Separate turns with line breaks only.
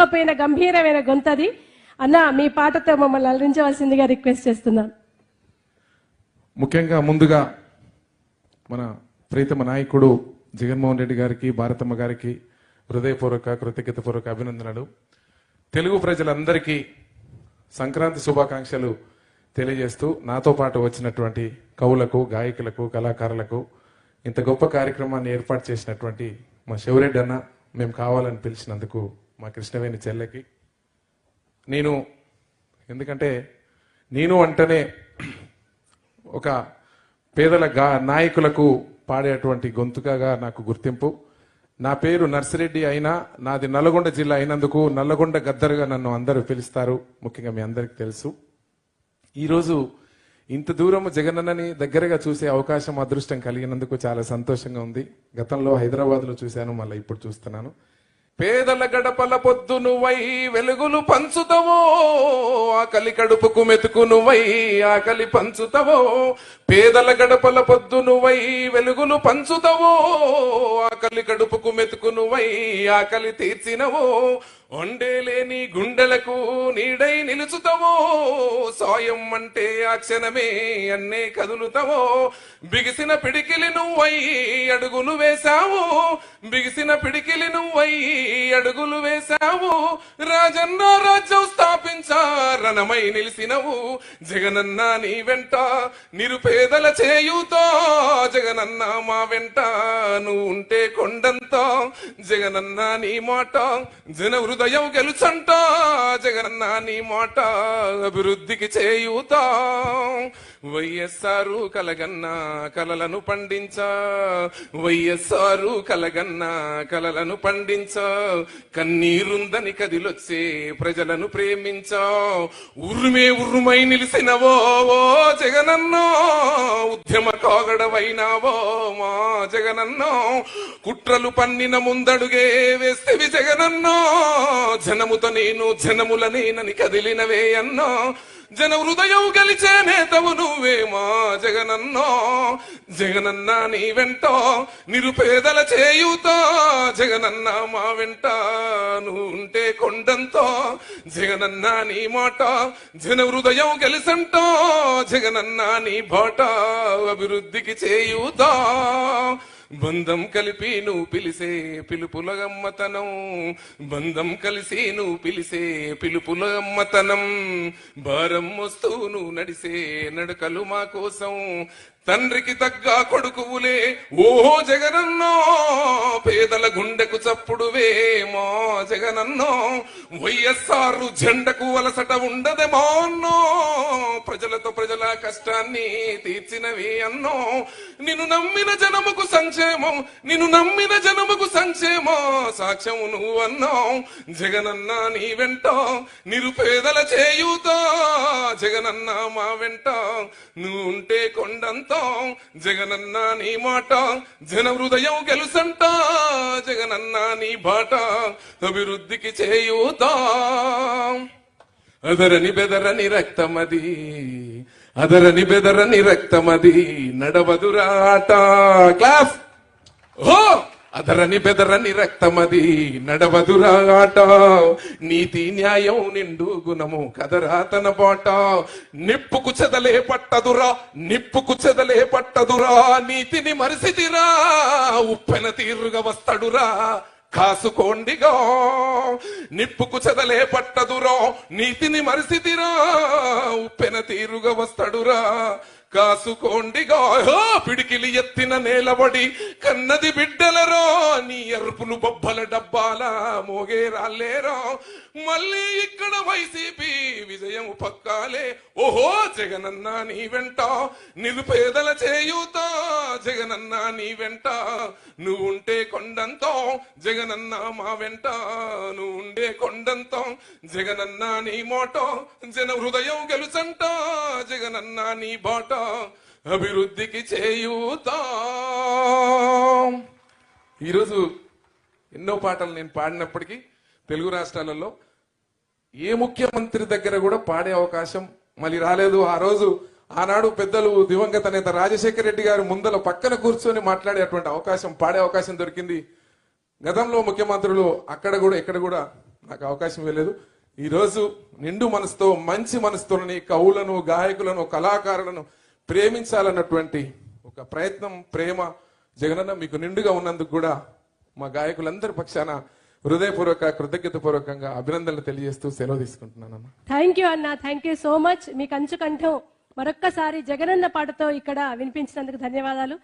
వినిపించకపోయిన గంభీరమైన గొంతది. అన్న మీ పాటతో మమ్మల్ని అలరించవలసిందిగా రిక్వెస్ట్ చేస్తున్నాను
ముఖ్యంగా ముందుగా మన ప్రీతమ నాయకుడు జగన్మోహన్ రెడ్డి గారికి భారతమ్మ గారికి హృదయపూర్వక కృతజ్ఞతపూర్వక అభినందనలు. తెలుగు ప్రజలందరికీ సంక్రాంతి శుభాకాంక్షలు తెలియజేస్తూ నాతో పాటు వచ్చినటువంటి కవులకు గాయకులకు కళాకారులకు ఇంత గొప్ప కార్యక్రమాన్ని ఏర్పాటు చేసినటువంటి మా శివరెడ్డి అన్న మేము కావాలని పిలిచినందుకు మా కృష్ణవేణి చెల్లెకి. నేను ఎందుకంటే నేను అంటేనే ఒక పేదల గా నాయకులకు పాడేటువంటి గొంతుకగా నాకు గుర్తింపు. నా పేరు నర్సిరెడ్డి అయినా నాది నల్గొండ జిల్లా అయినందుకు నల్లగొండ గద్దరుగా నన్ను అందరూ పిలుస్తారు. ముఖ్యంగా మీ అందరికి తెలుసు. ఈరోజు ఇంత దూరం జగనన్నని దగ్గరగా చూసే అవకాశం అదృష్టం కలిగినందుకు చాలా సంతోషంగా ఉంది. గతంలో హైదరాబాద్లో చూశాను మళ్ళీ ఇప్పుడు చూస్తున్నాను. పేదల గడపల పొద్దు నువ్వై వెలుగులు పంచుతవో ఆకలి కడుపుకు మెతుకు నువ్వై ఆకలి పంచుతవో. పేదల గడపల పొద్దు నువ్వై వెలుగులు పంచుతవో ఆకలి కడుపుకు మెతుకు నువ్వై ఆకలి తీర్చినవో. ఒండేలేని గుండెలకు నీడై నిలుచుతవో సాయం అంటే ఆ క్షణమే అన్నే కదులుతావో. బిగిసిన పిడికిలి నువ్వై అడుగులు వేశావు బిగిసిన పిడికిలి నువ్వై అడుగులు వేశావు. రాజన్న రాజ్యం స్థాపించా రణమై నిలిసినవు. జగనన్న నీ వెంట నిరుపేదల చేయుతో. జగనన్న మా వెంట నువ్వు ఉంటే కొండంత. జగనన్న నీ మాట జన హృదయం గెలుచంట జగన్న నీ మాట అభివృద్ధికి చేయుతా. వైఎస్ఆర్ కలగన్న కలలను పండించ. వైఎస్ఆర్ కలగన్న కలలను పండించ. కన్నీరుందని కదిలొచ్చే ప్రజలను ప్రేమించ. ఉరుమే ఉరుమై నిలిసినవో జగనన్నో ఉద్యమ కాగడవైనావో మా జగనన్నో. కుట్రలు పన్నిన ముందడుగే వేస్తేవి జగనన్నో. జనముతో నేను జనముల నేనని కదిలినవే అన్నో. జన హృదయం గెలిచే నేతవు నువ్వేమా జగనన్నో. జగనన్న నీ వెంట నిరుపేదల చేయుతో. జగనన్న మా వెంట నువ్వు ఉంటే కొండంతో. జగనన్న నీ మాట జన హృదయం గెలిసంటో. జగనన్న నీ బాట అభివృద్ధికి చేయుతా. బంధం కలిపి నువ్వు పిలిసే పిలుపులగమ్మతనం. బంధం కలిసి నువ్వు పిలిసే పిలుపులగమ్మతనం. భారం వస్తూ నువ్వు నడిసే నడకలు మా కోసం. తండ్రికి తగ్గ కొడుకువులే. ఓహో జగనన్నో పేదల గుండెకు చప్పుడువే మా జగనన్నో. వైఎస్ఆర్ జెండకు వలసట ఉండదేమో అన్నో. ప్రజలతో ప్రజల కష్టాన్ని తీర్చినవి అన్నో. నిన్ను నమ్మిన జనముకు సంక్షేమం నిన్ను నమ్మిన జనముకు సంక్షేమం సాక్ష్యం నువ్వు అన్నావు జగనన్న నీ వెంట నిరుపేదల చేయుతా. జగనన్న మా వెంట. నువ్వు ఉంటే కొండంత. జగనన్న నీ మాట. జన హృదయం గెలుసంట. జగనన్న నీ బాట. అభివృద్ధికి చేయుతా. అదరని బెదరని రక్తమది. అదరని బెదరని రక్తమది. నడవదురాట. క్లాస్ హో అదరని బెదరని రక్తమది నడవదురాట నీతి న్యాయం నిండు గుణము కదరా తన బాట. నిప్పుకు చెదలే పట్టదురా నిప్పుకు చెదలే పట్టదురా. నీతిని మరిసిదిరా ఉప్పెన తీరుగా వస్తడురా. కాసుకోండిగా నిప్పుకు చెదలే పట్టదురా నీతిని మరిసిదిరా ఉప్పెన తీరుగా వస్తడురా. కాసుకోండిగా గాయో పిడికిలి ఎత్తిన నేలబడి కన్నది బిడ్డలరో నీ ఎరుపులు బొబ్బల డబ్బాల మోగే రాలేరో మళ్ళీ ఇక్కడ వైసీపీ విజయం పక్కాలే. ఓహో జగనన్న నీ వెంట నిరుపేదల చేయూతా జగనన్న నీ వెంట నువ్వు ఉంటే కొండంతో. జగనన్న మా వెంట నువ్వు ఉండే కొండంతో. జగనన్న నీ మోటో జన హృదయం గెలుచంట జగనన్న నీ బాట అభివృద్ధికి చేయూతా. ఈరోజు ఎన్నో పాటలు నేను పాడినప్పటికీ తెలుగు రాష్ట్రాలలో ఏ ముఖ్యమంత్రి దగ్గర కూడా పాడే అవకాశం మళ్ళీ రాలేదు. ఆ రోజు ఆనాడు పెద్దలు దివంగత నేత రాజశేఖర రెడ్డి గారు ముందల పక్కన కూర్చొని మాట్లాడేటువంటి అవకాశం పాడే అవకాశం దొరికింది. గతంలో ముఖ్యమంత్రులు అక్కడ కూడా ఇక్కడ కూడా నాకు అవకాశం ఇవ్వలేదు. ఈరోజు నిండు మనసుతో మంచి మనసుతోని కవులను గాయకులను కళాకారులను ప్రేమించాలన్నటువంటి ఒక ప్రయత్నం ప్రేమ జగనన్న మీకు నిండుగా ఉన్నందుకు కూడా మా గాయకులందరి పక్షాన హృదయపూర్వక కృతజ్ఞతపూర్వకంగా అభినందనలు తెలియజేస్తూ సెలవు తీసుకుంటున్నానన్న
థ్యాంక్ యూ అన్న. థ్యాంక్ యూ సో మచ్ మీకు కంచు మరొక్కసారి జగనన్న పాటతో ఇక్కడ వినిపించినందుకు ధన్యవాదాలు.